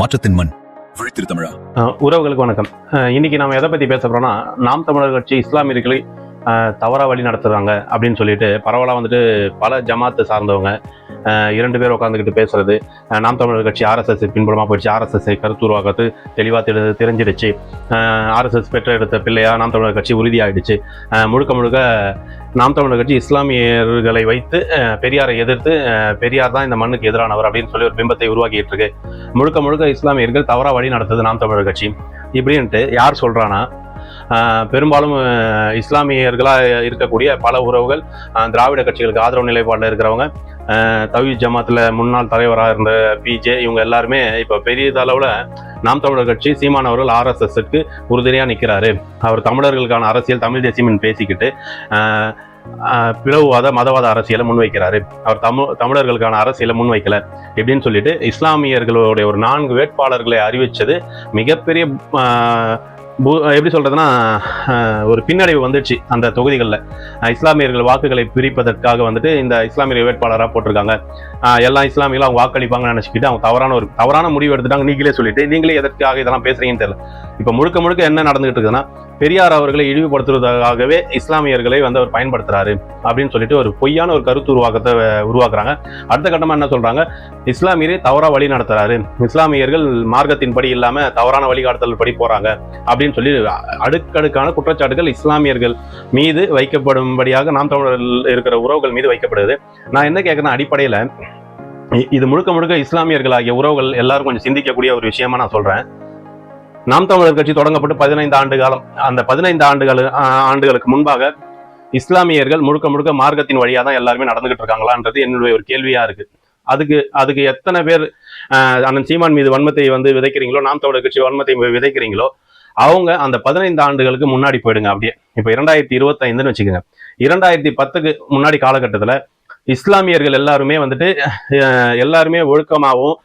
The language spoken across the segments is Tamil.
மாற்றத்தின் மண். விழித்திரு தமிழா. உறவுகளுக்கு வணக்கம். இன்னைக்கு நாம எதை பத்தி பேச போறோம்னா நாம் தமிழர் கட்சி இஸ்லாமியர்களை தவறாக தவறா வழி நடத்துகிறாங்க அப்படின்னு சொல்லிட்டு பரவலாக வந்துட்டு பல ஜமாத்தை சார்ந்தவங்க இரண்டு பேர் உட்காந்துக்கிட்டு பேசுறது. நாம் தமிழர் கட்சி ஆர்எஸ்எஸ் பின்புலமாக போயிடுச்சு. ஆர்எஸ்எஸ் கருத்துருவாக்கத்து தெளிவாக தெரி தெரிஞ்சிடுச்சு. ஆர்எஸ்எஸ் பெற்ற எடுத்த பிள்ளையாக நாம் தமிழர் கட்சி உறுதியாயிடுச்சு. முழுக்க முழுக்க நாம் தமிழர் கட்சி இஸ்லாமியர்களை வைத்து பெரியாரை எதிர்த்து பெரியார் தான் இந்த மண்ணுக்கு எதிரானவர் அப்படின்னு சொல்லி ஒரு பிம்பத்தை உருவாக்கிட்டு இருக்கு. முழுக்க முழுக்க இஸ்லாமியர்கள் தவறா வழி நடத்துது நாம் தமிழர் கட்சி. இப்படின்ட்டு யார் சொல்கிறான்னா பெரும்பாலும் இஸ்லாமியர்களாக இருக்கக்கூடிய பல உறவுகள் திராவிட கட்சிகளுக்கு ஆதரவு நிலைப்பாட்டில் இருக்கிறவங்க தவி ஜமாத்தில் முன்னாள் தலைவராக இருந்த பிஜே இவங்க எல்லாருமே இப்போ பெரிய அளவில் நாம் தமிழர் கட்சி சீமான் அவர்கள் ஆர்எஸ்எஸ்க்கு உறுதுணையாக நிற்கிறாரு அவர் தமிழர்களுக்கான அரசியல் தமிழ் தேசியம் பேசிக்கிட்டு பிளவுவாத மதவாத அரசியலை முன்வைக்கிறாரு. அவர் தமிழ் தமிழர்களுக்கான அரசியலை முன்வைக்கல. இப்படின்னு சொல்லிட்டு இஸ்லாமியர்களுடைய ஒரு நான்கு வேட்பாளர்களை அறிவிச்சது மிகப்பெரிய எப்படி சொல்கிறதுனா ஒரு பின்னடைவு வந்துடுச்சு அந்த தொகுதிகளில். இஸ்லாமியர்கள் வாக்குகளை பிரிப்பதற்காக வந்துட்டு இந்த இஸ்லாமிய வேட்பாளராக போட்டிருக்காங்க. எல்லா இஸ்லாமியர்களும் அவங்க வாக்களிப்பாங்கன்னு நினச்சிக்கிட்டு அவங்க தவறான ஒரு தவறான முடிவு எடுத்துட்டாங்க. நீங்களே சொல்லிட்டு நீங்களே எதற்காக இதெல்லாம் பேசுகிறீங்கன்னு தெரியல. இப்போ முழுக்க முழுக்க என்ன நடந்துகிட்டு இருக்குதுன்னா பெரியார் அவர்களை இழிவுபடுத்துவதற்காகவே இஸ்லாமியர்களை வந்து அவர் பயன்படுத்துறாரு அப்படின்னு சொல்லிட்டு ஒரு பொய்யான ஒரு கருத்து உருவாக்கத்தை உருவாக்குறாங்க. அடுத்த கட்டமாக என்ன சொல்றாங்க? இஸ்லாமியரை தவறாக வழி நடத்துறாரு. இஸ்லாமியர்கள் மார்க்கத்தின்படி இல்லாமல் தவறான வழிகாட்டுதல் படி போறாங்க அப்படின்னு சொல்லி அடுக்கடுக்கான குற்றச்சாட்டுகள் இஸ்லாமியர்கள் மீது வைக்கப்படும்படியாக நாம் தமிழர் இருக்கிற உறவுகள் மீது வைக்கப்படுது நான் என்ன கேட்கறேன் அடிப்படையில இது முழுக்க முழுக்க இஸ்லாமியர்கள் ஆகிய உறவுகள் எல்லாரும் கொஞ்சம் சிந்திக்கக்கூடிய ஒரு விஷயமா நான் சொல்றேன். நாம் தமிழர் கட்சி தொடங்கப்பட்டு பதினைந்து ஆண்டு காலம் அந்த பதினைந்து ஆண்டுகள் ஆண்டுகளுக்கு முன்பாக இஸ்லாமியர்கள் முழுக்க முழுக்க மார்க்கத்தின் வழியாக தான் எல்லாருமே நடந்துகிட்டு இருக்காங்களான்றது என்னுடைய ஒரு கேள்வியா இருக்கு. அதுக்கு அதுக்கு எத்தனை பேர் ஆஹ், அண்ணன் சீமான் மீது வன்மத்தை வந்து விதைக்கிறீங்களோ நாம் தமிழர் கட்சி வன்மத்தை விதைக்கிறீங்களோ அவங்க அந்த பதினைந்து ஆண்டுகளுக்கு முன்னாடி போயிடுங்க அப்படியே. இப்போ இரண்டாயிரத்தி இருபத்தைந்துன்னு வச்சுக்கோங்க. இரண்டாயிரத்தி பத்துக்கு முன்னாடி காலகட்டத்தில் இஸ்லாமியர்கள் எல்லாருமே வந்துட்டு எல்லாருமே ஒழுக்கமாகவும்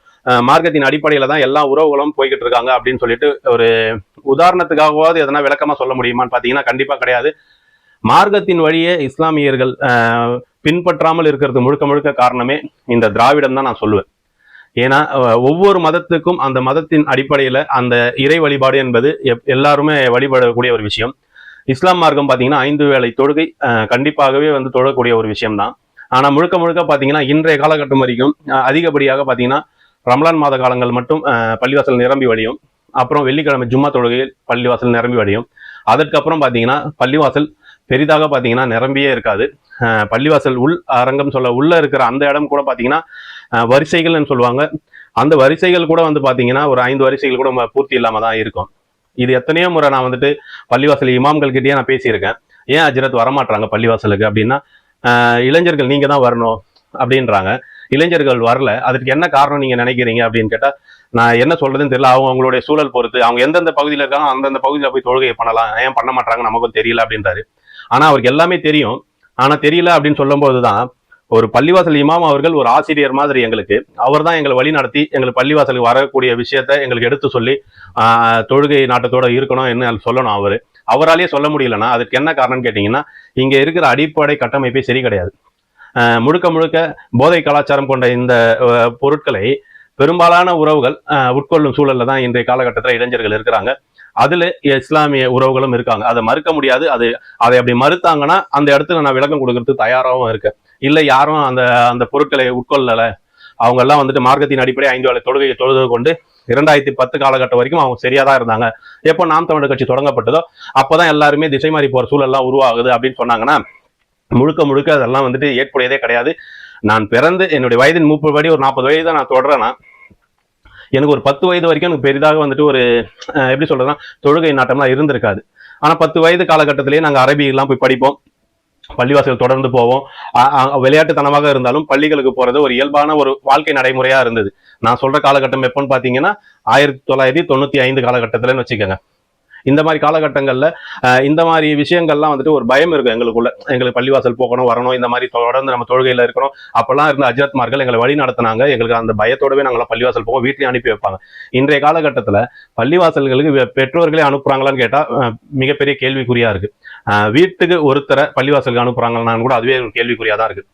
மார்க்கத்தின் அடிப்படையில் தான் எல்லா உறவுகளும் போய்கிட்டு இருக்காங்க அப்படின்னு சொல்லிட்டு ஒரு உதாரணத்துக்காகவாவது எதனா விளக்கமாக சொல்ல முடியுமான்னு பார்த்தீங்கன்னா கண்டிப்பாக கிடையாது. மார்க்கத்தின் வழியே இஸ்லாமியர்கள் பின்பற்றாமல் இருக்கிறது முழுக்க முழுக்க காரணமே இந்த திராவிடம் தான் நான் சொல்லுவேன். ஏன்னா ஒவ்வொரு மதத்துக்கும் அந்த மதத்தின் அடிப்படையில் அந்த இறை வழிபாடு என்பது எப்- எல்லாருமே வழிபடக்கூடிய ஒரு விஷயம். இஸ்லாம் மார்க்கம் பார்த்தீங்கன்னா ஐந்து வேளை தொழுகை கண்டிப்பாகவே வந்து தொழக்கூடிய ஒரு விஷயம் தான் முழுக்க முழுக்க பார்த்தீங்கன்னா இன்றைய காலகட்டம் வரைக்கும் அதிகப்படியாக பார்த்தீங்கன்னா ரம்லான் மாத காலங்கள் மட்டும் பள்ளிவாசல் நிரம்பி வழியும். அப்புறம் வெள்ளிக்கிழமை ஜும்மா தொழுகையில் பள்ளிவாசல் நிரம்பி வழியும். அதற்கப்புறம் பார்த்தீங்கன்னா பள்ளிவாசல் பெரிதாக பார்த்தீங்கன்னா நிரம்பியே இருக்காது. பள்ளிவாசல் உள் அரங்கம் சொல்ல உள்ளே இருக்கிற அந்த இடம் கூட பார்த்தீங்கன்னா வரிசைகள்னு சொல்லுவாங்க. அந்த வரிசைகள் கூட வந்து பார்த்தீங்கன்னா ஒரு ஐந்து வரிசைகள் கூட பூர்த்தி இல்லாமல் தான் இருக்கும். இது எத்தனையோ முறை நான் வந்துட்டு பள்ளிவாசல் இமாம்கள் கிட்டேயே நான் பேசியிருக்கேன். ஏன் அஜரத் வரமாட்டாங்க பள்ளிவாசலுக்கு அப்படின்னா இளைஞர்கள் நீங்க தான் வரணும் அப்படின்றாங்க. இளைஞர்கள் வரல. அதுக்கு என்ன காரணம் நீங்க நினைக்கிறீங்க அப்படின்னு கேட்டா நான் என்ன சொல்றதுன்னு தெரியல. அவங்க அவங்களுடைய சூழல் பொறுத்து அவங்க எந்தெந்த பகுதியில் இருக்காங்க அந்தந்த பகுதியில் போய் தொழுகையை பண்ணலாம். ஏன் பண்ண மாட்டாங்க நமக்கும் தெரியல அப்படின்றாரு. ஆனா அவருக்கு எல்லாமே தெரியும். ஆனா தெரியல அப்படின்னு சொல்லும்போது தான் ஒரு பள்ளிவாசல் இமாம் அவர்கள் ஒரு ஆசிரியர் மாதிரி எங்களுக்கு. அவர் தான் எங்களை வழி நடத்தி எங்களுக்கு பள்ளிவாசலுக்கு வரக்கூடிய விஷயத்த எங்களுக்கு எடுத்து சொல்லி தொழுகை நாட்டத்தோட இருக்கணும் என்ன சொல்லணும் அவர். அவராலேயே சொல்ல முடியலன்னா அதுக்கு என்ன காரணம்னு கேட்டிங்கன்னா இங்கே இருக்கிற அடிப்படை கட்டமைப்பே சரி கிடையாது. முழுக்க முழுக்க போதை கலாச்சாரம் கொண்ட இந்த பொருட்களை பெரும்பாலான உறவுகள் உட்கொள்ளும் சூழல்ல தான் இன்றைய காலகட்டத்தில் இளைஞர்கள் இருக்கிறாங்க. அதுல இஸ்லாமிய உறவுகளும் இருக்காங்க. அதை மறுக்க முடியாது. அது அதை அப்படி மறுத்தாங்கன்னா அந்த இடத்துல நான் விளக்கம் கொடுக்கறதுக்கு தயாராகவும் இருக்கேன். இல்லை யாரும் அந்த அந்த பொருட்களை உட்கொள்ளலை. அவங்க எல்லாம் வந்துட்டு மார்க்கத்தின் அடிப்படை ஐந்து வேலை தொழுகையை தொழுது கொண்டு இரண்டாயிரத்தி பத்து காலகட்டம் வரைக்கும் அவங்க சரியா தான் இருந்தாங்க. எப்போ நாம் தமிழர் கட்சி தொடங்கப்பட்டதோ அப்போதான் எல்லாருமே திசை மாறி போற சூழல்லாம் உருவாகுது அப்படின்னு சொன்னாங்கன்னா முழுக்க முழுக்க அதெல்லாம் வந்துட்டு ஏற்புடையதே கிடையாது. நான் பிறந்து என்னுடைய வயதின் முப்பது படி ஒரு நாற்பது வயது தான் நான் தொடரேன்னா எனக்கு ஒரு பத்து வயது வரைக்கும் எனக்கு பெரிதாக வந்துட்டு ஒரு எப்படி சொல்றதுன்னா தொழுகை நாட்டம்லாம் இருந்திருக்காது. ஆனால் பத்து வயது காலகட்டத்திலேயே நாங்கள் அரபிகள்லாம் போய் படிப்போம். பள்ளிவாசல் தொடர்ந்து போவோம். விளையாட்டுத்தனமாக இருந்தாலும் பள்ளிகளுக்கு போறது ஒரு இயல்பான ஒரு வாழ்க்கை நடைமுறையா இருந்தது. நான் சொல்ற காலகட்டம் எப்போன்னு பாத்தீங்கன்னா ஆயிரத்தி தொள்ளாயிரத்தி தொண்ணூத்தி ஐந்து காலகட்டத்திலன்னு வச்சுக்கோங்க. இந்த மாதிரி காலகட்டங்களில் இந்த மாதிரி விஷயங்கள்லாம் வந்துட்டு ஒரு பயம் இருக்கும் எங்களுக்குள்ள. எங்களுக்கு பள்ளிவாசல் போகணும் வரணும் இந்த மாதிரி தொடர்ந்து நம்ம தொழுகையில் இருக்கிறோம் அப்போல்லாம் இருந்த அஜாத்மார்கள் எங்களை வழி நடத்தினாங்க. எங்களுக்கு அந்த பயத்தோடவே நாங்களாம் பள்ளிவாசல் போவோம் வீட்லேயும் அனுப்பி வைப்பாங்க. இன்றைய காலகட்டத்தில் பள்ளிவாசல்களுக்கு பெற்றோர்களே அனுப்புகிறாங்களான்னு கேட்டால் மிகப்பெரிய கேள்விக்குறியாக இருக்கு. வீட்டுக்கு ஒருத்தரை பள்ளிவாசலுக்கு அனுப்புகிறாங்களான்னு கூட அதுவே ஒரு கேள்விக்குறியாக தான் இருக்குது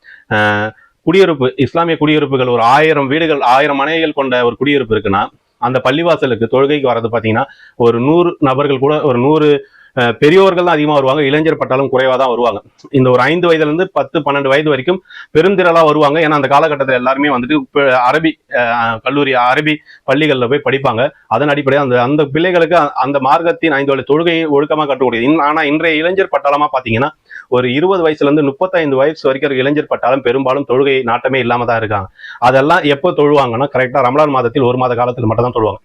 குடியிருப்பு இஸ்லாமிய குடியிருப்புகள் ஒரு ஆயிரம் வீடுகள் ஆயிரம் மனைகள் கொண்ட ஒரு குடியிருப்பு இருக்குன்னா அந்த பள்ளிவாசலுக்கு தொழுகைக்கு வர்றது பார்த்தீங்கன்னா ஒரு நூறு நபர்கள் கூட ஒரு நூறு பெரியோர்கள் தான் அதிகமாக வருவாங்க. இளைஞர் பட்டாலும் குறைவாக தான் வருவாங்க. இந்த ஒரு ஐந்து வயதுலேருந்து பத்து பன்னெண்டு வயது வரைக்கும் பெருந்திரளாக வருவாங்க. ஏன்னா அந்த காலகட்டத்தில் எல்லாருமே வந்துட்டு இப்போ அரபி கல்லூரி அரபி பள்ளிகளில் போய் படிப்பாங்க. அதன் அடிப்படையில் அந்த அந்த பிள்ளைகளுக்கு அந்த மார்க்கத்தின் ஐந்து வழி தொழுகையை ஒழுக்கமாக கட்டக்கூடியது ஆனால் இன்றைய இளைஞர் பட்டாளமாக பார்த்தீங்கன்னா ஒரு இருபது வயசுல இருந்து முப்பத்தைந்து வயசு வரைக்கும் ஒரு இளைஞர் பட்டாலும் பெரும்பாலும் தொழுகை நாட்டமே இல்லாம தான் இருக்காங்க. அதெல்லாம் எப்போ தொழுவாங்கன்னா கரெக்டா ரமலான் மாதத்தில் ஒரு மாத காலத்தில் மட்டும் தான் தொழுவாங்க.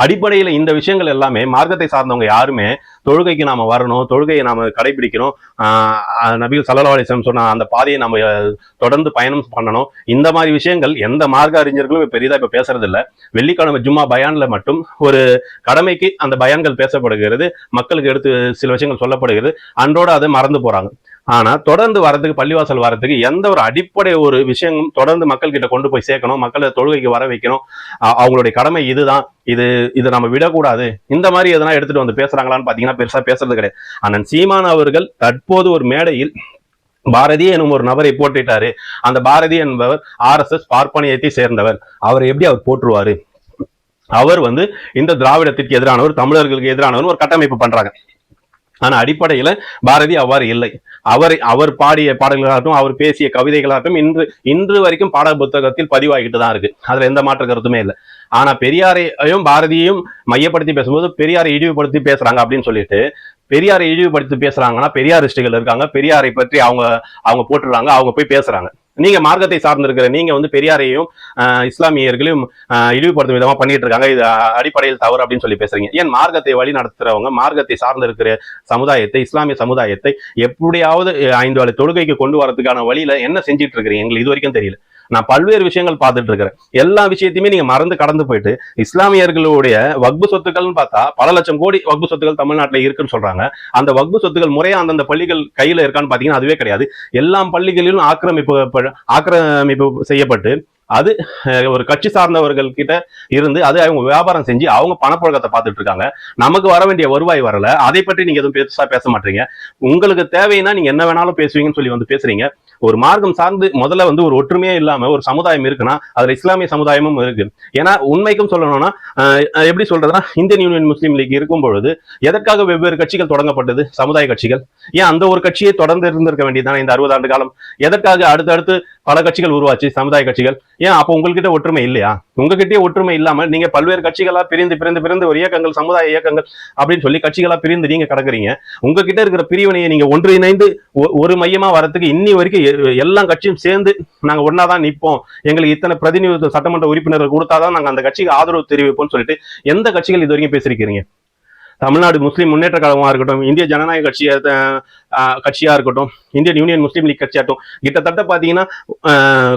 அடிப்படையில இந்த விஷயங்கள் எல்லாமே மார்க்கத்தை சார்ந்தவங்க யாருமே தொழுகைக்கு நாம வரணும் தொழுகையை நாம கடைபிடிக்கணும். ஆஹ் நபிகள் சல்லா அலிஸ்லாம் சொன்ன அந்த பாதையை நம்ம தொடர்ந்து பயணம் பண்ணணும். இந்த மாதிரி விஷயங்கள் எந்த மார்க்க அறிஞர்களும் பெரிதா இப்ப பேசுறது இல்ல வெள்ளிக்கிழமை ஜும்மா பயான்ல மட்டும் ஒரு கடமைக்கு அந்த பயான்கள் பேசப்படுகிறது. மக்களுக்கு எடுத்து சில விஷயங்கள் சொல்லப்படுகிறது. அன்றோட அதை மறந்து போறாங்க. ஆனா தொடர்ந்து வரதுக்கு பள்ளிவாசல் வரதுக்கு எந்த ஒரு அடிப்படை ஒரு விஷயமும் தொடர்ந்து மக்கள் கிட்ட கொண்டு போய் சேர்க்கணும் மக்களை தொழுகைக்கு வர வைக்கணும். அவங்களுடைய கடமை இதுதான். இது இதை நம்ம விடக்கூடாது. இந்த மாதிரி எதனா எடுத்துட்டு வந்து பேசுறாங்களான்னு பாத்தீங்கன்னா பெருசா பேசுறது கிடையாது. அண்ணன் சீமான் அவர்கள் தற்போது ஒரு மேடையில் பாரதி எனும் ஒரு நபரை போட்டுட்டாரு அந்த பாரதி என்பவர் ஆர்எஸ்எஸ் பார்ப்பனியத்தை சேர்ந்தவர். அவர் எப்படி அவர் போட்டுருவாரு அவர் வந்து இந்த திராவிடத்திற்கு எதிரானவர் தமிழர்களுக்கு எதிரானவர் ஒரு கட்டமைப்பு பண்றாங்க. ஆனா அடிப்படையில பாரதி அவ்வாறு இல்லை. அவர் அவர் பாடிய பாடல்களாகட்டும் அவர் பேசிய கவிதைகளாகட்டும் இன்று இன்று வரைக்கும் பாட புத்தகத்தில் பதிவாகிட்டு தான் இருக்கு. அதுல எந்த மாற்று கருத்துமே இல்லை. ஆனா பெரியாரையும் பாரதியையும் மையப்படுத்தி பேசும்போது பெரியாரை இழிவுபடுத்தி பேசுறாங்க அப்படின்னு சொல்லிட்டு பெரியாரை இழிவுபடுத்தி பேசுறாங்கன்னா பெரியாரிஸ்டுகள் இருக்காங்க. பெரியாரை பற்றி அவங்க அவங்க போட்டுறாங்க அவங்க போய் பேசுறாங்க. நீங்க மார்க்கத்தை சார்ந்திருக்கிற நீங்க வந்து பெரியாரையும் ஆஹ், இஸ்லாமியர்களையும் இழிவுபடுத்தும் விதமா பண்ணிட்டு இருக்காங்க. இது அடிப்படையில் தவறு அப்படின்னு சொல்லி பேசுறீங்க. ஏன் மார்க்கத்தை வழி நடத்துறவங்க மார்க்கத்தை சார்ந்திருக்கிற சமுதாயத்தை இஸ்லாமிய சமுதாயத்தை எப்படியாவது ஐந்து வேலை தொழுகைக்கு கொண்டு வரதுக்கான வழியில என்ன செஞ்சிட்டு இருக்கிறீங்க? எங்களுக்கு இது வரைக்கும் தெரியல. நான் பல்வேறு விஷயங்கள் பார்த்துட்டு இருக்கிறேன். எல்லா விஷயத்தையுமே நீங்க மறந்து கடந்து போயிட்டு இஸ்லாமியர்களுடைய வக்பு சொத்துக்கள்னு பார்த்தா பல லட்சம் கோடி வக்பு சொத்துக்கள் தமிழ்நாட்டில் இருக்குன்னு சொல்றாங்க. அந்த வக்பு சொத்துக்கள் முறையா அந்தந்த பள்ளிகள் கையில இருக்கான்னு பாத்தீங்கன்னா அதுவே கிடையாது. எல்லா பள்ளிகளிலும் ஆக்கிரமிப்பு ஆக்கிரமிப்பு செய்யப்பட்டு அது ஒரு கட்சி சார்ந்தவர்கள் கிட்ட இருந்து அது அவங்க வியாபாரம் செஞ்சு அவங்க பணப்புழக்கத்தை பார்த்துட்டு இருக்காங்க நமக்கு வர வேண்டிய வருவாய் வரல. அதை பற்றி நீங்க எதுவும் பெருசா பேச மாட்டீங்க. உங்களுக்கு தேவைன்னா நீங்க என்ன வேணாலும் பேசுவீங்கன்னு சொல்லி வந்து பேசுறீங்க. ஒரு மார்க்கம் சார்ந்து முதல்ல வந்து ஒரு ஒற்றுமையே இல்லாம ஒரு சமுதாயம் இருக்குன்னா அதுல இஸ்லாமிய சமுதாயமும் இருக்கு. ஏன்னா உண்மைக்கும் சொல்லணும்னா எப்படி சொல்றதுன்னா இந்தியன் யூனியன் முஸ்லீம் லீக் இருக்கும் பொழுது எதற்காக வெவ்வேறு கட்சிகள் தொடங்கப்பட்டது? சமுதாய கட்சிகள். ஏன் அந்த ஒரு கட்சியை தொடர்ந்து இருந்திருக்க வேண்டியதுதானே இந்த அறுபது ஆண்டு காலம்? எதற்காக அடுத்தடுத்து பல கட்சிகள் உருவாச்சு சமுதாய கட்சிகள். ஏன்? அப்போ உங்ககிட்ட ஒற்றுமை இல்லையா? உங்ககிட்டயே ஒற்றுமை இல்லாம நீங்க பல்வேறு கட்சிகளா பிரிந்து பிரிந்து பிரிந்து ஒரு இயக்கங்கள் சமுதாய இயக்கங்கள் அப்படின்னு சொல்லி கட்சிகளா பிரிந்து நீங்க கிடக்குறீங்க. உங்ககிட்ட இருக்கிற பிரிவினையை நீங்க ஒன்றிணைந்து இணைந்து ஒரு மையமா வரத்துக்கு இன்னி வரைக்கும் எ- எல்லா கட்சியும் சேர்ந்து நாங்க ஒன்னாதான் நிற்போம் எங்களுக்கு இத்தனை பிரதிநிதித்துவ சட்டமன்ற உறுப்பினர்கள் கொடுத்தாதான் நாங்க அந்த கட்சிக்கு ஆதரவு தெரிவிப்போம்னு சொல்லிட்டு எந்த கட்சிகள் இது வரைக்கும் பேசிருக்கீங்க தமிழ்நாடு முஸ்லீம் முன்னேற்ற கழகமாக இருக்கட்டும் இந்திய ஜனநாயக கட்சியா கட்சியாக இருக்கட்டும் இந்தியன் யூனியன் முஸ்லீம் லீக் கட்சியாகட்டும் கிட்டத்தட்ட பார்த்தீங்கன்னா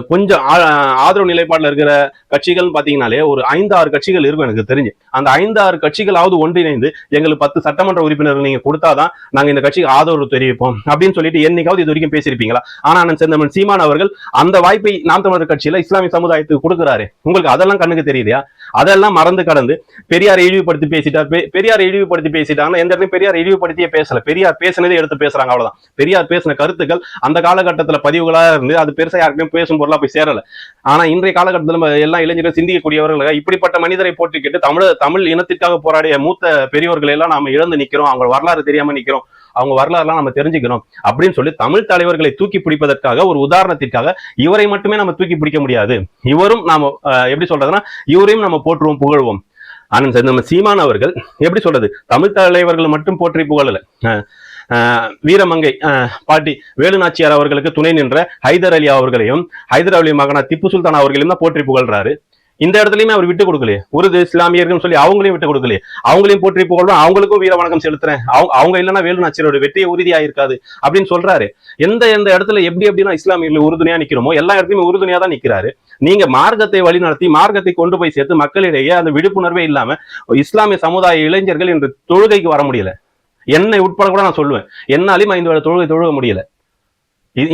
கொஞ்சம் ஆ- ஆதரவு நிலைப்பாட்டில் இருக்கிற கட்சிகள் பார்த்தீங்கனாலே ஒரு ஐந்து ஆறு கட்சிகள் இருக்கும் எனக்கு தெரிஞ்சு. அந்த ஐந்து ஆறு கட்சிகளாவது ஒன்றிணைந்து எங்களுக்கு பத்து சட்டமன்ற உறுப்பினர்கள் கொடுத்தா கொடுத்தாதான் நாங்கள் இந்த கட்சிக்கு ஆதரவு தெரிவிப்போம் அப்படின்னு சொல்லிட்டு என்னைக்காவது இது வரைக்கும் பேசியிருப்பீங்களா? ஆனால் அண்ணன் செந்தமன் சீமான் அவர்கள் அந்த வாய்ப்பை நாம் தமிழர் கட்சியில் இஸ்லாமிய சமுதாயத்துக்கு கொடுக்குறாரு. உங்களுக்கு அதெல்லாம் கண்ணுக்கு தெரியுதா? அதெல்லாம் மறந்து கடந்து பெரியார் இழிவுபடுத்தி பேசிட்டார் பெரியார் பெரியாரை இழிவுபடுத்தி பேசிட்டாங்கன்னா எந்த இடத்துலயும் பெரியார் இழிவுபடுத்தியே பேசல. பெரியார் பேசினதே எடுத்து பேசுறாங்க அவ்வளவுதான். பெரியார் பேசின கருத்துக்கள் அந்த காலகட்டத்தில் பதிவுகளாக இருந்து அது பெருசாக யாருக்குமே பேசும் பொருளாக போய் சேரல. ஆனா இன்றைய காலகட்டத்தில் நம்ம எல்லா இளைஞர்கள் சிந்திக்கக்கூடியவர்கள் இப்படிப்பட்ட மனிதரை போற்றிக்கிட்டு தமிழ் தமிழ் இனத்திற்காக போராடிய மூத்த பெரியோர்களை எல்லாம் நாம இழந்து நிற்கிறோம் அவங்க வரலாறு தெரியாம நிற்கிறோம் அவங்க வரலாறுலாம் நம்ம தெரிஞ்சுக்கணும் அப்படின்னு சொல்லி தமிழ் தலைவர்களை தூக்கி பிடிப்பதற்காக ஒரு உதாரணத்திற்காக இவரை மட்டுமே நம்ம தூக்கி பிடிக்க முடியாது. இவரும் நாம எப்படி சொல்றதுன்னா இவரையும் நம்ம போற்றுவோம் புகழ்வோம். ஆனந்த் சார், நம்ம சீமான் அவர்கள் எப்படி சொல்றது? தமிழ் தலைவர்கள் மட்டும் போற்றி புகழல. வீரமங்கை பாட்டி வேலுநாச்சியார் அவர்களுக்கு துணை நின்ற ஹைதர் அலி அவர்களையும் ஹைதர் அலி மகனா திப்பு சுல்தான் அவர்களையும் தான் போற்றி புகழ்றாரு. இந்த இடத்துலயுமே அவர் விட்டு கொடுக்கலையே. உருது இஸ்லாமியர்கள் சொல்லி அவங்களையும் விட்டு கொடுக்கலையே. அவங்களையும் போற்றி புகழ்றோம் அவங்களுக்கும் வீர வணக்கம் செலுத்துறேன். அவங்க அவங்க இல்லைன்னா வேலுநாச்சியரோட வெற்றியை உறுதியாயிருக்காது அப்படின்னு சொல்றாரு. எந்த எந்த இடத்துல எப்படி எப்படின்னா இஸ்லாமியர்கள் உறுதுணையா நிக்கிறோமோ எல்லா இடத்துலயுமே உறுதுணையா தான் நிக்கிறாரு. நீங்க மார்க்கத்தை வழிநடத்தி மார்க்கத்தை கொண்டு போய் சேர்த்து மக்களிடையே அந்த விழிப்புணர்வே இல்லாம இஸ்லாமிய சமுதாய இளைஞர்கள் இன்று தொழுகைக்கு வர முடியல. என்னை உட்பட கூட நான் சொல்லுவேன். என்னாலையும் ஐந்து வேலை தொழுகை தொழுக முடியல.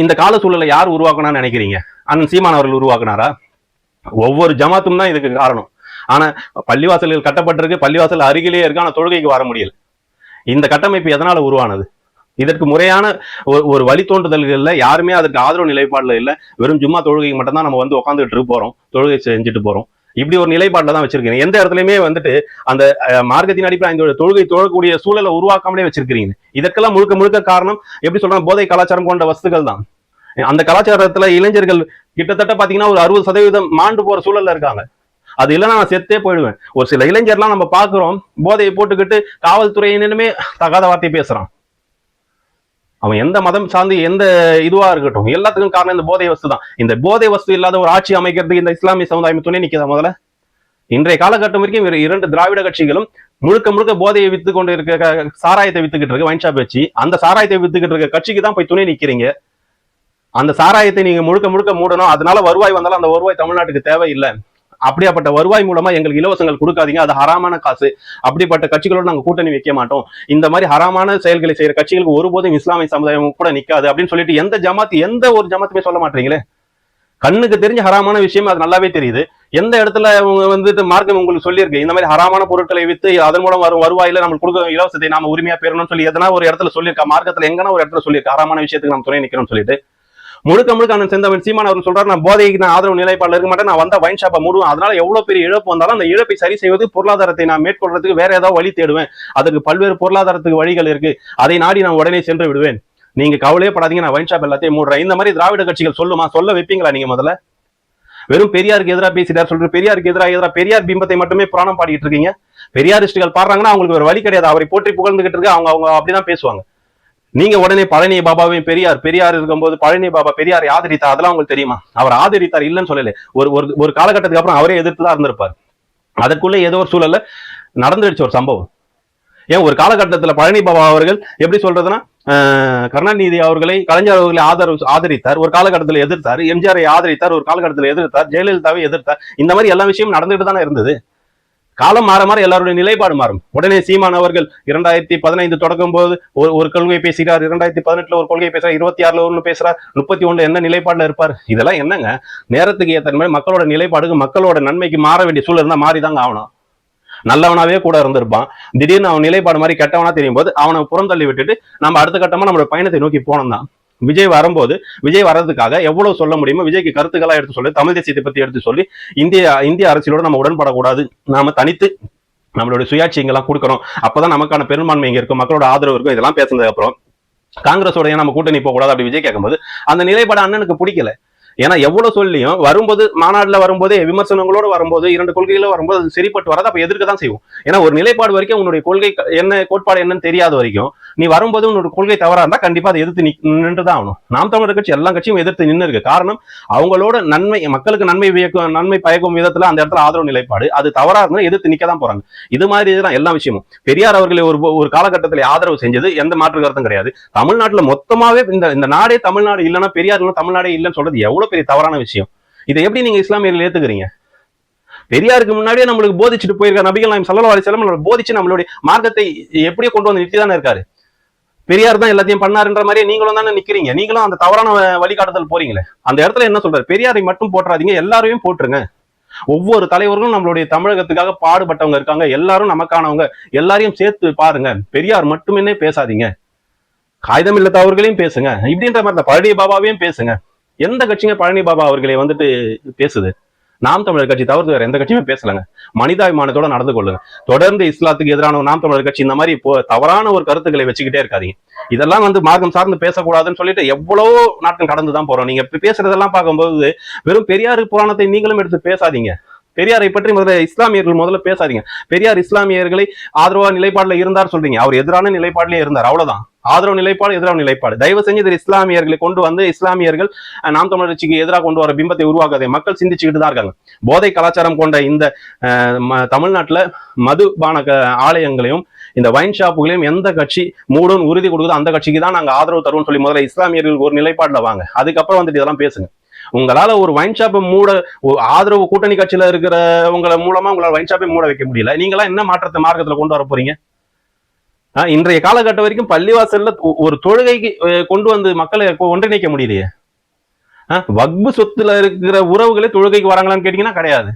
இந்த கால சூழலை யார் உருவாக்கணும்னு நினைக்கிறீங்க? அண்ணன் சீமான் அவர்கள் உருவாக்குனாரா? ஒவ்வொரு ஜமாத்தும் தான் இதுக்கு காரணம். ஆனா பள்ளிவாசல்கள் கட்டப்பட்டிருக்கு பள்ளிவாசல் அருகிலேயே இருக்கு ஆனா தொழுகைக்கு வர முடியல. இந்த கட்டமைப்பு எதனால உருவானது? இதற்கு முறையான ஒரு ஒரு வழித்தோன்றுதல்கள்ல யாருமே அதற்கு ஆதரவு நிலைப்பாடுல இல்லை. வெறும் ஜும்மா தொழுகைக்கு மட்டும்தான் நம்ம வந்து உட்காந்துட்டு போறோம் தொழுகை செஞ்சுட்டு போறோம். இப்படி ஒரு நிலைப்பாட்டில் தான் வச்சிருக்கீங்க. எந்த இடத்துலயுமே வந்துட்டு அந்த மார்க்கத்தின் அடிப்படையில் இந்த தொழுகை தொழக்கூடிய சூழலை உருவாக்காமலே வச்சிருக்கிறீங்க. இதற்கெல்லாம் முழுக்க முழுக்க காரணம் எப்படி சொல்றாங்க போதை கலாச்சாரம் கொண்ட வஸ்துக்கள் தான். அந்த கலாச்சாரத்துல இளைஞர்கள் கிட்டத்தட்ட பாத்தீங்கன்னா ஒரு அறுபது சதவீதம் மாண்டு போற சூழல்ல இருக்காங்க. அது இல்லைன்னா நான் செத்தே போயிடுவேன். ஒரு சில இளைஞர்லாம் நம்ம பாக்குறோம் போதையை போட்டுக்கிட்டு காவல்துறையினருமே தகாத வார்த்தையை பேசுறான். அவன் எந்த மதம் சார்ந்து எந்த இதுவா இருக்கட்டும் எல்லாத்துக்கும் காரணம் இந்த போதை வஸ்து தான். இந்த போதை வஸ்து இல்லாத ஒரு ஆட்சி அமைக்கிறதுக்கு இந்த இஸ்லாமிய சமுதாயம் துணை நிற்கிறதா முதல்ல? இன்றைய காலகட்டம் வரைக்கும் இவர் இரண்டு திராவிட கட்சிகளும் முழுக்க முழுக்க போதையை வித்து கொண்டு இருக்க சாராயத்தை வித்துக்கிட்டு இருக்க வைன்ஷா பேச்சு வச்சு அந்த சாராயத்தை வித்துக்கிட்டு இருக்க கட்சிக்கு தான் போய் துணை நிக்கிறீங்க. அந்த சாராயத்தை நீங்க முழுக்க முழுக்க மூடணும். அதனால வருவாய் வந்தாலும் அந்த வருவாய் தமிழ்நாட்டுக்கு தேவையில்லை. அப்படியாப்பட்ட வருவாய் மூலமா எங்களுக்கு இலவசங்கள் கொடுக்காதீங்க. அது ஹராமான காசு. அப்படிப்பட்ட கட்சிகளோட நாங்க கூட்டணி வைக்க மாட்டோம். இந்த மாதிரி ஹராமான செயல்களை செய்யற கட்சிகளுக்கு ஒருபோதும் இஸ்லாமிய சமுதாயம் கூட நிக்காது. அப்படின்னு சொல்லிட்டு எந்த ஜமாத் எந்த ஒரு ஜமாத்துமே சொல்ல மாட்டீங்களே? கண்ணுக்கு தெரிஞ்ச ஹராமான விஷயம் அது நல்லாவே தெரியுது. எந்த இடத்துல அவங்க வந்துட்டு மார்க்கம் உங்களுக்கு சொல்லியிருக்கு? இந்த மாதிரி ஹராமான பொருட்களை வித்து அதன் மூலம் வரும் வருவாயில நம்மளுக்கு கொடுக்க இலவசத்தை நாம உரிமையா பெறணும்னு சொல்லி எதனா ஒரு இடத்துல சொல்லியிருக்கா? மார்க்கத்துல எங்கனா ஒரு இடத்துல சொல்லியிருக்கா. ஹராமான விஷயத்துக்கு நம்ம துணை நிக்கிறோம்னு சொல்லிட்டு. முழுக்க முழுக்க அண்ணன் செந்தவன் சீமான் அவர் சொல்றாரு நான் போதைக்கு நான் ஆதரவு நிலைப்பாடுல இருக்க மாட்டேன். நான் வந்த வைன் ஷாப்பை மூடுவேன். அதனால எவ்வளவு பெரிய இழப்பு வந்தாலும் அந்த இழப்பை சரி செய்வது பொருளாதாரத்தை நான் மேற்கொள்றதுக்கு வேற ஏதாவது வழி தேடுவேன். அதுக்கு பல்வேறு பொருளாதாரத்துக்கு வழிகள் இருக்கு. அதை நாடி நான் உடனே சென்று விடுவேன். நீங்க கவலையே படாதீங்க. நான் வைன் ஷாப் எல்லாத்தையும் மூடுறேன். இந்த மாதிரி திராவிட கட்சிகள் சொல்லுமா? சொல்ல வைப்பீங்களா நீங்க முதல்ல? வெறும் பெரியாருக்கு எதிராக பேசிட்டார் சொல்ற பெரியாருக்கு எதிராக எதிராக பெரியார் பிம்பத்தை மட்டுமே புராணம் பாடிட்டு இருக்கீங்க. பெரியாரிஸ்டுகள் பாடுறாங்கன்னா அவங்களுக்கு ஒரு வழி கிடையாது. அவரை போற்றி புகழ்ந்துகிட்டு இருக்கு அவங்க அவங்க அப்படிதான் பேசுவாங்க. நீங்க உடனே பழனி பாபாவையும் பெரியார் பெரியார் இருக்கும்போது பழனி பாபா பெரியார் ஆதரித்தார் அதெல்லாம் உங்களுக்கு தெரியுமா? அவர் ஆதரித்தார் இல்லைன்னு சொல்லல. ஒரு ஒரு ஒரு காலகட்டத்துக்கு அப்புறம் அவரே எதிர்த்து தான் இருந்திருப்பார். அதற்குள்ள ஏதோ ஒரு சூழல்ல நடந்துடுச்சு ஒரு சம்பவம். ஏன் ஒரு காலகட்டத்துல பழனி பாபா அவர்கள் எப்படி சொல்றதுன்னா ஆஹ், கருணாநிதி அவர்களை கலைஞர் அவர்களை ஆதரவு ஆதரித்தார் ஒரு காலகட்டத்தில் எதிர்த்தார் எம்ஜிஆரை ஆதரித்தார் ஒரு காலகட்டத்தில் எதிர்த்தார் ஜெயலலிதாவை எதிர்த்தார் இந்த மாதிரி எல்லா விஷயமும் நடந்துட்டு தானே இருந்தது. காலம் மாற மாற எல்லாருடைய நிலைப்பாடு மாறும். உடனே சீமான் அவர்கள் இரண்டாயிரத்தி பதினைந்து தொடங்கும் போது ஒரு ஒரு கொள்கை பேசுகிறார். இரண்டாயிரத்தி பதினெட்டுல ஒரு கொள்கை பேசுறார் இருபத்தி ஆறுல ஒன்று பேசுறார் முப்பத்தி ஒண்ணு என்ன நிலைப்பாடுல இருப்பார்? இதெல்லாம் என்னங்க? நேரத்துக்கு ஏற்ற மாதிரி மக்களோட நிலைப்பாடுக்கு மக்களோட நன்மைக்கு மாற வேண்டிய சூழல் இருந்தா மாறிதாங்க ஆகணும். நல்லவனாவே கூட இருந்திருப்பான். திடீர்னு அவன் நிலைப்பாடு மாதிரி கெட்டவனா தெரியும் போது அவனை புறந்தள்ளி விட்டுட்டு நம்ம அடுத்த கட்டமா நம்மளோட பயணத்தை நோக்கி போனோம் தான் விஜய் வரும்போது விஜய் வர்றதுக்காக எவ்வளவு சொல்ல முடியுமோ விஜய்க்கு கருத்துக்களா எடுத்து சொல்லி தமிழ் தேசியத்தை பத்தி எடுத்து சொல்லி இந்திய இந்திய அரசியலோட நம்ம உடன்படக்கூடாது. நாம தனித்து நம்மளுடைய சுயாட்சி இங்கெல்லாம் கொடுக்கணும். அப்பதான் நமக்கான பெரும்பான்மை இங்க இருக்கும் மக்களோட ஆதரவு இருக்கும். இதெல்லாம் பேசுனதுக்கு அப்புறம் காங்கிரஸோட ஏன் நம்ம கூட்டணி போக கூடாது அப்படி விஜய் கேட்கும்போது அந்த நிலைப்பாடு அண்ணனுக்கு பிடிக்கல. ஏன்னா எவ்வளவு சொல்லியும் வரும்போது மாநாடுல வரும்போதே விமர்சனங்களோட வரும்போது இரண்டு கொள்கைகளோ வரும்போது அது சரிப்பட்டு வராது அப்ப எதிர்க்க தான் செய்வோம். ஏன்னா ஒரு நிலைப்பாடு வரைக்கும் உன்னுடைய கொள்கை என்ன கோட்பாடு என்னன்னு தெரியாத வரைக்கும் நீ வரும்போது உன்னோட கொள்கை தவறா இருந்தா கண்டிப்பா அதை எதிர்த்து நின்று தான் ஆகணும். நாம் தமிழர் கட்சி எல்லா கட்சியும் எதிர்த்து நின்று இருக்கு காரணம் அவங்களோட நன்மை மக்களுக்கு நன்மை வியக்கும் நன்மை பயக்கும் விதத்துல அந்த இடத்துல ஆதரவு நிலைப்பாடு. அது தவறா இருந்தா எதிர்த்து நிக்க தான் போறாங்க. இது மாதிரி தான் எல்லா விஷயமும். பெரியார் அவர்களை ஒரு ஒரு காலகட்டத்தில் ஆதரவு செஞ்சது எந்த மாற்று கருத்தும் கிடையாது. தமிழ்நாட்டுல மொத்தமாவே இந்த இந்த நாடே தமிழ்நாடு இல்லைன்னா பெரியார் இல்லைன்னா தமிழ்நாடே இல்லைன்னு சொல்றது எவ்வளவு பெரிய தவறான விஷயம். இதை எப்படி நீங்க இஸ்லாமியர்கள் ஏத்துக்கிறீங்க? பெரியாருக்கு முன்னாடியே நம்மளுக்கு போதிச்சுட்டு போயிருக்காரு நபிகள் நாயம் சல்லா அலி செல்லம் போதிச்சு நம்மளுடைய மார்க்கத்தை எப்படியோ கொண்டு வந்து நிறுத்தி தானே இருக்காரு. பெரியார் தான் எல்லாத்தையும் பண்ணாருன்ற மாதிரியே நீங்களும் தானே நிக்கிறீங்க. நீங்களும் அந்த தவறான வழிகாட்டுதல் போறீங்களே. அந்த இடத்துல என்ன சொல்றாரு? பெரியாரை மட்டும் போட்டுறாதீங்க எல்லாரையும் போட்டுருங்க ஒவ்வொரு தலைவர்களும் நம்மளுடைய தமிழகத்துக்காக பாடுபட்டவங்க இருக்காங்க. எல்லாரும் நமக்கானவங்க. எல்லாரையும் சேர்த்து பாருங்க. பெரியார் மட்டுமே பேசாதீங்க. காகிதம் இல்லாதவர்களையும் பேசுங்க. இப்படின்ற மாதிரி தான் பழனி பாபாவையும் பேசுங்க. எந்த கட்சிங்க? பழனி பாபா அவர்களை வந்துட்டு பேசுது. நாம் தமிழர் கட்சி தவிர்த்து வேற எந்த கட்சியுமே பேசலங்க. மனிதாபிமானத்தோட நடந்து கொள்ளுங்க. தொடர்ந்து இஸ்லாத்துக்கு எதிரான நாம் தமிழர் கட்சி இந்த மாதிரி இப்போ தவறான ஒரு கருத்துக்களை வச்சுக்கிட்டே இருக்காதீங்க. இதெல்லாம் வந்து மார்க்கம் சார்ந்து பேசக்கூடாதுன்னு சொல்லிட்டு எவ்வளவோ நாட்கள் கடந்து தான் போறோம். நீங்க பேசுறதெல்லாம் பார்க்கும்போது வெறும் பெரியாறு புராணத்தை நீங்களும் எடுத்து பேசாதீங்க. பெரியாரை பற்றி முதல்ல இஸ்லாமியர்கள் முதல்ல பேசாதீங்க. பெரியார் இஸ்லாமியர்களை ஆதரவா நிலைப்பாடுல இருந்தார் சொல்றீங்க. அவர் எதிரான நிலைப்பாடுலயே இருந்தார். அவ்வளவுதான். ஆதரவு நிலைப்பாடு எதிரான நிலைப்பாடு. தயவு செஞ்சு இது இஸ்லாமியர்களை கொண்டு வந்து இஸ்லாமியர்கள் நாம் தமிழர் கட்சிக்கு எதிராக கொண்டு வர பிம்பத்தை உருவாக்காதே. மக்கள் சிந்திச்சுக்கிட்டு தான் இருக்காங்க. போதை கலாச்சாரம் கொண்ட இந்த தமிழ்நாட்டில் மதுபான ஆலயங்களையும் இந்த வைன் ஷாப்புகளையும் எந்த கட்சி மூடும் உறுதி கொடுக்குதோ அந்த கட்சிக்கு தான் நாங்கள் ஆதரவு தருவோம்னு சொல்லி முதல்ல இஸ்லாமியர்கள் ஒரு நிலைப்பாடில் வாங்க. அதுக்கப்புறம் வந்துட்டு இதெல்லாம் பேசுங்க. உங்களால ஒரு வைன் ஷாப்பை மூட ஆதரவு கூட்டணி கட்சியில இருக்கிறவங்கள மூலமா உங்களால் வைன் ஷாப்பை மூட வைக்க முடியல. நீங்களாம் என்ன மாற்றத்தை மார்க்கத்தில் கொண்டு வர போறீங்க? இன்றைய காலகட்டம் வரைக்கும் பள்ளிவாசல்ல ஒரு தொழுகைக்கு கொண்டு வந்து மக்களை ஒன்றிணைக்க முடியலையே? வக்பு சொத்துல இருக்கிற உறவுகளே தொழுகைக்கு வராங்களான்னு கேட்டீங்கன்னா கிடையாது.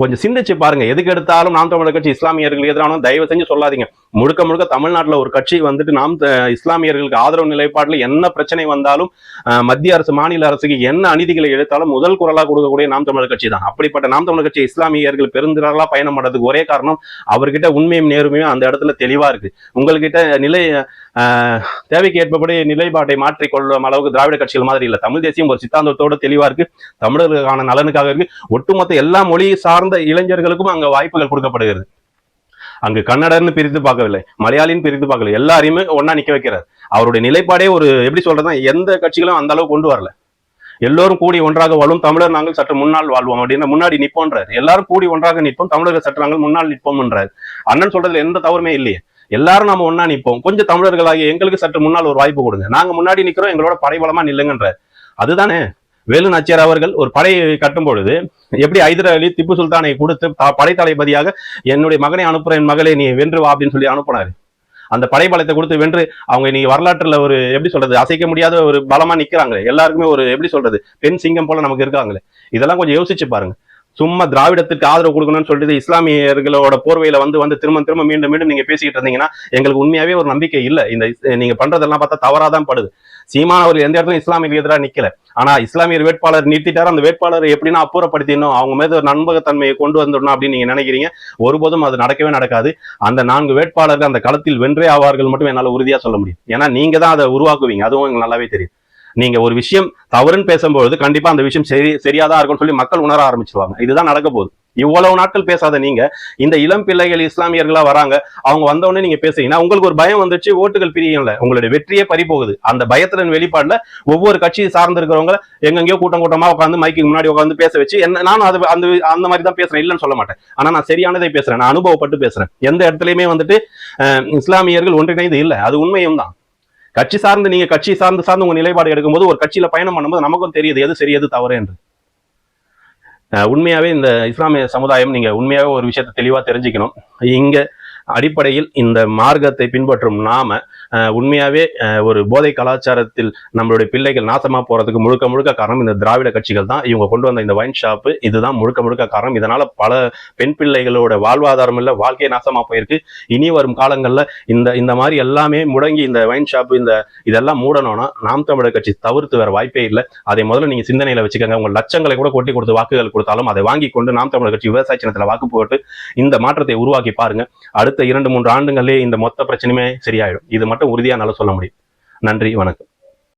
கொஞ்சம் சிந்திச்சு பாருங்க. எதுக்கு எடுத்தாலும் நாம் தமிழர் கட்சி இஸ்லாமியர்களுக்கு எதிரான தயவு செஞ்சு சொல்லாதீங்க. முழுக்க முழுக்க தமிழ்நாட்டில் ஒரு கட்சி வந்துட்டு நாம் இஸ்லாமியர்களுக்கு ஆதரவு நிலைப்பாட்டில் என்ன பிரச்சனை வந்தாலும் மத்திய அரசு மாநில அரசுக்கு என்ன அநீதிகளை எடுத்தாலும் முதல் குரலாக கொடுக்கக்கூடிய நாம் தமிழர் கட்சி தான். அப்படிப்பட்ட நாம் தமிழர் கட்சி இஸ்லாமியர்கள் பெருந்திரளா பயணம் பண்ணுறதுக்கு ஒரே காரணம் அவர்கிட்ட உண்மையும் நேர்மையும் அந்த இடத்துல தெளிவா இருக்கு. உங்கள்கிட்ட நிலை தேவைக்கு ஏற்பபடி நிலைப்பாட்டை மாற்றிக்கொள்ளும் அளவுக்கு திராவிட கட்சிகள் மாதிரி இல்லை. தமிழ் தேசியம் ஒரு சித்தாந்தத்தோட தெளிவாக இருக்கு. தமிழர்களுக்கான நலனுக்காக இருக்கு. ஒட்டுமொத்த எல்லா மொழி சார்ந்த இளைஞர்களுக்கும் அங்கே வாய்ப்புகள் கொடுக்கப்படுகிறது. அங்கு கன்னடர்னு பிரித்து பார்க்கவில்லை. மலையாளின்னு பிரித்து பார்க்கல எல்லாரையுமே ஒன்னா நிக்க வைக்கிறார். அவருடைய நிலைப்பாடே ஒரு எப்படி சொல்றதுன்னா எந்த கட்சிகளும் அந்த அளவுக்கு கொண்டு வரல. எல்லோரும் கூடி ஒன்றாக வாழும் தமிழர் நாங்கள் சற்று முன்னால் வாழ்வோம் அப்படின்னு முன்னாடி நிற்போன்றார் எல்லாரும் கூடி ஒன்றாக நிற்போம். தமிழர்கள் சற்று நாங்கள் முன்னால் நிற்போம்ன்றார். அண்ணன் சொல்றதுல எந்த தவறுமே இல்லையே. எல்லாரும் நம்ம ஒன்னா நிற்போம் கொஞ்சம் தமிழர்களாகி எங்களுக்கு சற்று முன்னால் ஒரு வாய்ப்பு கொடுங்க. நாங்க முன்னாடி நிக்கிறோம் எங்களோட படைபலமா நில்லுங்கன்ற. அதுதானே வேலு நாச்சியார் அவர்கள் ஒரு படையை கட்டும் பொழுது எப்படி ஹைதர் அலி திப்பு சுல்தானை கொடுத்து படை தளபதியாக என்னுடைய மகனை அனுப்புற என் மகளை நீ வென்று வா அப்படின்னு சொல்லி அனுப்புனாரு. அந்த படைபலத்தை கொடுத்து வென்று அவங்க நீ வரலாற்றுல ஒரு எப்படி சொல்றது அசைக்க முடியாத ஒரு பலமா நிக்கிறாங்களே. எல்லாருக்குமே ஒரு எப்படி சொல்றது பெண் சிங்கம் போல நமக்கு இருக்காங்களே. இதெல்லாம் கொஞ்சம் யோசிச்சு பாருங்க. சும்மா திராவிடத்துக்கு ஆதரவு கொடுக்கணும்னு சொல்லிட்டு இஸ்லாமியர்களோட போர்வையில வந்து வந்து திரும்ப திரும்ப மீண்டும் மீண்டும் நீங்க பேசிக்கிட்டு இருந்தீங்கன்னா எங்களுக்கு உண்மையாவே ஒரு நம்பிக்கை இல்ல. இந்த நீங்க பண்றதெல்லாம் பார்த்தா தவறாதான் படுது. சீமான் அவர்கள் எந்த இடத்துலயும் இஸ்லாமியர்கள் எதிராக நிக்கல. ஆனா இஸ்லாமியர் வேட்பாளர் நிறுத்திட்டாரு அந்த வேட்பாளரை எப்படின்னா அப்புறப்படுத்திடணும். அவங்க மீது ஒரு நண்பகத்தன்மையை கொண்டு வந்துடணும் அப்படின்னு நீங்க நினைக்கிறீங்க. ஒருபோதும் அது நடக்கவே நடக்காது. அந்த நான்கு வேட்பாளர்கள் அந்த களத்தில் வென்றே ஆவார்கள் மட்டும் என்னால உறுதியா சொல்ல முடியும். ஏன்னா நீங்க தான் அதை உருவாக்குவீங்க. அதுவும் எங்களுக்கு நல்லாவே தெரியும். நீங்க ஒரு விஷயம் தவறுன்னு பேசும்பொழுது கண்டிப்பா அந்த விஷயம் சரி சரியாதான் இருக்கும்னு சொல்லி மக்கள் உணர ஆரம்பிச்சிருவாங்க. இதுதான் நடக்க போகுது. இவ்வளவு நாட்கள் பேசாத நீங்க இந்த இளம் பிள்ளைகள் இஸ்லாமியர்களா வராங்க அவங்க வந்த உடனே நீங்க பேசுறீங்கன்னா உங்களுக்கு ஒரு பயம் வந்துச்சு ஓட்டுகள் பிரியல உங்களுடைய வெற்றியே பறி போகுது அந்த பயத்துல வெளிப்பாடுல ஒவ்வொரு கட்சியை சார்ந்து இருக்கிறவங்க எங்கெங்கயோ கூட்டம் கூட்டமா உட்காந்து மைக்கு முன்னாடி உட்காந்து பேச வச்சு என்ன நானும் அது அந்த அந்த மாதிரி தான் பேசுறேன். இல்லைன்னு சொல்ல மாட்டேன். ஆனா நான் சரியானதை பேசுறேன். நான் அனுபவப்பட்டு பேசுறேன். எந்த இடத்துலயுமே வந்துட்டு இஸ்லாமியர்கள் ஒன்றிணைந்து இல்லை. அது உண்மையும் தான். கட்சி சார்ந்து நீங்க கட்சி சார்ந்து சார்ந்து உங்க நிலைப்பாடு எடுக்கும்போது ஒரு கட்சியில பயணம் பண்ணும்போது நமக்கும் தெரியுது எது சரி எது தவறு என்று. உண்மையாவே இந்த இஸ்லாமிய சமுதாயம் நீங்க உண்மையாவே ஒரு விஷயத்தை தெளிவா தெரிஞ்சுக்கணும். இங்க அடிப்படையில் இந்த மார்க்கத்தை பின்பற்றும் நாம உண்மையாவே ஒரு போதை கலாச்சாரத்தில் நம்மளுடைய பிள்ளைகள் நாசமா போறதுக்கு முழுக்க முழுக்க காரணம் இந்த திராவிட கட்சிகள் தான். இவங்க கொண்டு வந்த இந்த வைன் ஷாப்பு இதுதான் முழுக்க முழுக்க காரணம். இதனால பல பெண் பிள்ளைகளோட வாழ்வாதாரம் இல்லை வாழ்க்கையே நாசமா போயிருக்கு. இனி வரும் காலங்கள்ல இந்த இந்த மாதிரி எல்லாமே முடங்கி இந்த வைன் ஷாப்பு இந்த இதெல்லாம் மூடணும்னா நாம் தமிழர் கட்சி தவிர்த்து வேற வாய்ப்பே இல்லை. அதை முதல்ல நீங்க சிந்தனையில வச்சுக்கோங்க. உங்க லட்சங்களை கூட கொட்டி கொடுத்து வாக்குகள் கொடுத்தாலும் அதை வாங்கி கொண்டு நாம் தமிழர் கட்சி விவசாய சின்னத்துல வாக்கு போட்டு இந்த மாற்றத்தை உருவாக்கி பாருங்க. அடுத்த இரண்டு மூன்று ஆண்டுகளே இந்த மொத்த பிரச்சனையுமே சரியாயிடும். இது மட்டும் உறுதியாக நல்லா சொல்ல முடியும். நன்றி வணக்கம்.